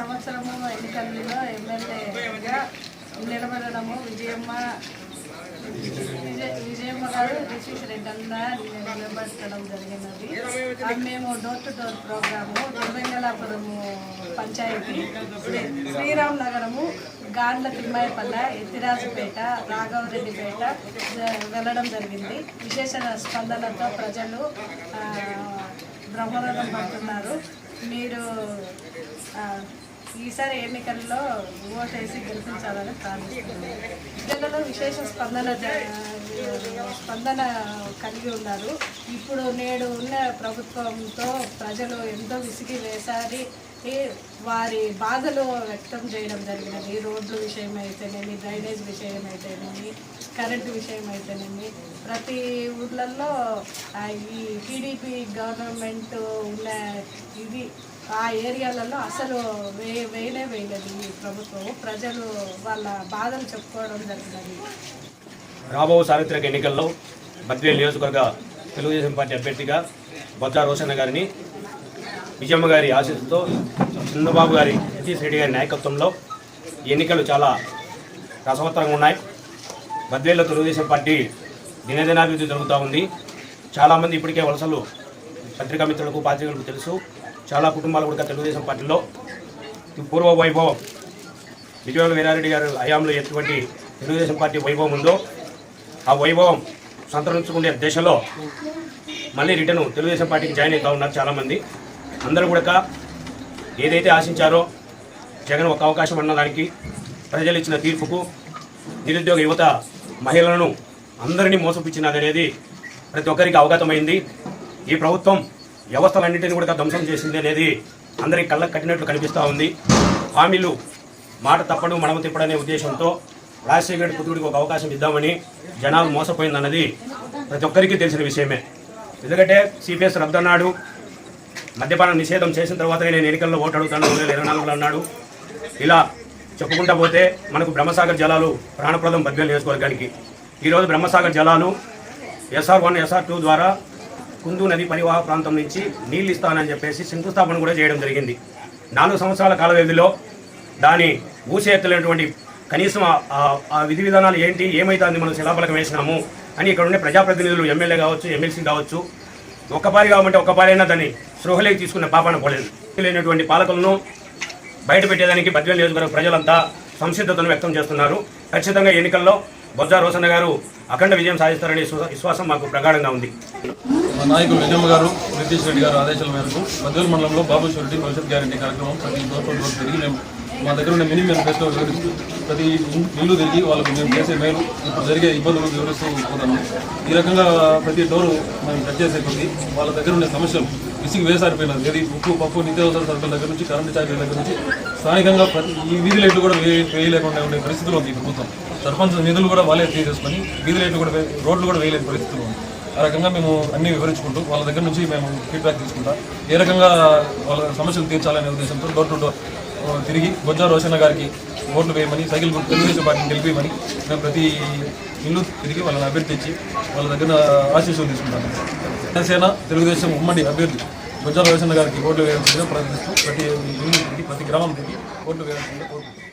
సంవత్సరము ఎన్నికల్లో ఎమ్మెల్యేగా నిలబడము విజయమ్మ విజయ విజయమ్మ గారు రిషిష్ రెడ్డి అన్న నిలబెట్టడం జరిగినది. మేము door to door programme దుర్వెంగళాపురము panchayat Sriram నగరము గాండ్ల తిమ్మాయపల్లె ఎత్తిరాజుపేట రాఘవరెడ్డిపేట వెళ్ళడం జరిగింది. విశేష స్పందనతో ప్రజలు ఆ, బ్రహ్మరథం పడుతున్నారు. మీరు ఈసారి ఎన్నికల్లో ఓటేసి గెలిపించాలని ప్రార్థిస్తున్నాను. పిల్లలలో విశేష స్పందన స్పందన కలిగి ఉన్నారు. ఇప్పుడు నేడు ఉన్న ప్రభుత్వంతో ప్రజలు ఎంతో విసిగి వేసారి వారి బాధలు వ్యక్తం చేయడం జరిగినది. రోడ్ల విషయం అయితేనేమి డ్రైనేజ్ విషయం అయితేనేమి కరెంటు విషయం అయితేనేమి ప్రతి ఊర్లలో ఈ టీడీపీ గవర్నమెంట్ ఉన్న ఇది ఆ ఏరియాలలో అసలు వే వేయలే వేయలేదు ఈ ప్రభుత్వం. ప్రజలు వాళ్ళ బాధలు చెప్పుకోవడం జరిగినది రాబో సార్వత్రిక ఎన్నికల్లో బద్వేల్ నియోజకవర్గ తెలుగుదేశం పార్టీ అభ్యర్థిగా బొత్స రోషన్న గారిని విజయమ్మ గారి ఆశీస్సుతో చంద్రబాబు గారి సతీష్ రెడ్డి గారి నాయకత్వంలో ఈ ఎన్నికలు చాలా రసవత్తరంగా ఉన్నాయి. బద్వేల్లో తెలుగుదేశం పార్టీ దినదినాభివృద్ధి జరుగుతూ ఉంది. చాలామంది ఇప్పటికే వలసలు పత్రికా మిత్రులకు పాత్రికలకు తెలుసు. చాలా కుటుంబాలు కూడా తెలుగుదేశం పార్టీలో. పూర్వ వైభవం విజయవాడ వీరారెడ్డి గారు హయాంలో ఎటువంటి తెలుగుదేశం పార్టీ వైభవం ఉందో ఆ వైభవం సంతరించుకునే దేశంలో మళ్ళీ రిటర్న్ తెలుగుదేశం పార్టీకి జాయిన్ అవుతా ఉన్నారు చాలామంది. అందరూ కూడా ఏదైతే ఆశించారో జగన్ ఒక అవకాశం అన్న దానికి ప్రజలు ఇచ్చిన తీర్పుకు నిరుద్యోగ యువత మహిళలను అందరినీ మోసపించినది అనేది ప్రతి ఒక్కరికి అవగతమైంది. ఈ ప్రభుత్వం వ్యవస్థలన్నింటినీ కూడా ధ్వంసం చేసింది అనేది అందరికి కళ్ళకు కట్టినట్లు కనిపిస్తూ ఉంది. హామీలు మాట తప్పడు మడమ తిప్పడనే ఉద్దేశంతో రాజశేఖర్ పుత్రుడికి ఒక అవకాశం ఇద్దామని జనాలు మోసపోయిందన్నది ప్రతి ఒక్కరికి తెలిసిన విషయమే. ఎందుకంటే సిపిఎస్ రద్దన్నాడు మద్యపాన నిషేధం చేసిన తర్వాతనే నేను ఎన్నికల్లో ఓటు అడుగుతాను రెండు వేల ఇరవై నాలుగులో అన్నాడు. ఇలా చెప్పుకుంటా పోతే మనకు బ్రహ్మసాగర్ జలాలు ప్రాణప్రదం బద్వేల్ నియోజకవర్గానికి. ఈరోజు బ్రహ్మసాగర్ జలాలు ఎస్ఆర్ వన్ ఎస్ఆర్ టూ ద్వారా కుందు నది పరివాహ ప్రాంతం నుంచి నీళ్ళు ఇస్తానని చెప్పేసి శంకుస్థాపన కూడా చేయడం జరిగింది. నాలుగు సంవత్సరాల కాల వ్యవధిలో దాని ఊసే కనీసం ఆ- విధి విధానాలు ఏంటి ఏమైతుంది మనం శిలాఫలకం వేసినాము అని ఇక్కడ ఉండే ప్రజాప్రతినిధులు ఎమ్మెల్యే కావచ్చు ఎమ్మెల్సీ కావచ్చు ఒక్కపారి కావాలంటే ఒక్కపారైనా దాన్ని స్పృహలోకి తీసుకున్న పాపాన పోలేదు. లేనటువంటి పాలకులను బయట పెట్టేదానికి బద్వేల్ నియోజకవర్గ ప్రజలంతా సంసిద్ధతను వ్యక్తం చేస్తున్నారు. ఖచ్చితంగా ఎన్నికల్లో బొజ్జా రోసన్న గారు అఖండ విజయం సాధిస్తారనే విశ్వాసం మాకు ప్రగాఢంగా ఉంది. మా నాయకులు విజయమ్మ గారు నితీష్ రెడ్డి గారు ఆదేశాల మేరకు మధ్యల మండలంలో బాబు షూరిటీ భవిష్యత్ గ్యారంటీ కార్యక్రమం ప్రతి డోర్ టు తిరిగి మేము మా దగ్గర ఉన్న మినీ మేనిఫెస్టో వివరిస్తూ ప్రతి ఇల్లు తిరిగి వాళ్ళకు మేము చేసే మేలు ఇప్పుడు జరిగే ఇబ్బందులు వివరిస్తూ పోతాము. ఈ రకంగా ప్రతి డోరు మేము టచ్ చేసే వాళ్ళ దగ్గర ఉండే సమస్యలు విసిగి వేసారిపోయినది ఏది? ఉప్పు పప్పు నిత్యావసర సరుకుల దగ్గర నుంచి కరెంటు ఛార్జీల దగ్గర నుంచి స్థానికంగా ప్రతి ఈ వీధి లైట్లు కూడా వే వేయలేకుండా ఉండే పరిస్థితులు ఉంది ప్రభుత్వం సర్పంచ్ నిధులు కూడా వాళ్ళే తీసేసుకొని వీధి లైట్లు కూడా రోడ్లు కూడా వేయలేని పరిస్థితులు ఉంది. ఆ రకంగా మేము అన్ని వివరించుకుంటూ వాళ్ళ దగ్గర నుంచి మేము ఫీడ్బ్యాక్ తీసుకుంటా. ఏ రకంగా వాళ్ళ సమస్యలు తీర్చాలనే ఉద్దేశంతో డోర్ టు డోర్ తిరిగి బొజ్జా రోషన్న గారికి ఓట్లు వేయమని సైకిల్ గుర్తు తెలుగుదేశం పార్టీని గెలిపేయమని మేము ప్రతి ఇల్లు తిరిగి వాళ్ళని అభ్యర్థించి వాళ్ళ దగ్గర ఆశీస్సులు తీసుకుంటాము జనసేన తెలుగుదేశం ఉమ్మడి అభ్యర్థి బొజ్జా రోషన్న గారికి ఓట్లు వేయాల్సిందిగా ప్రయత్నిస్తూ ప్రతి యూనిట్కి ప్రతి గ్రామానికి ఓట్లు వేయాల్సిందిగా కోరుకుంటున్నాం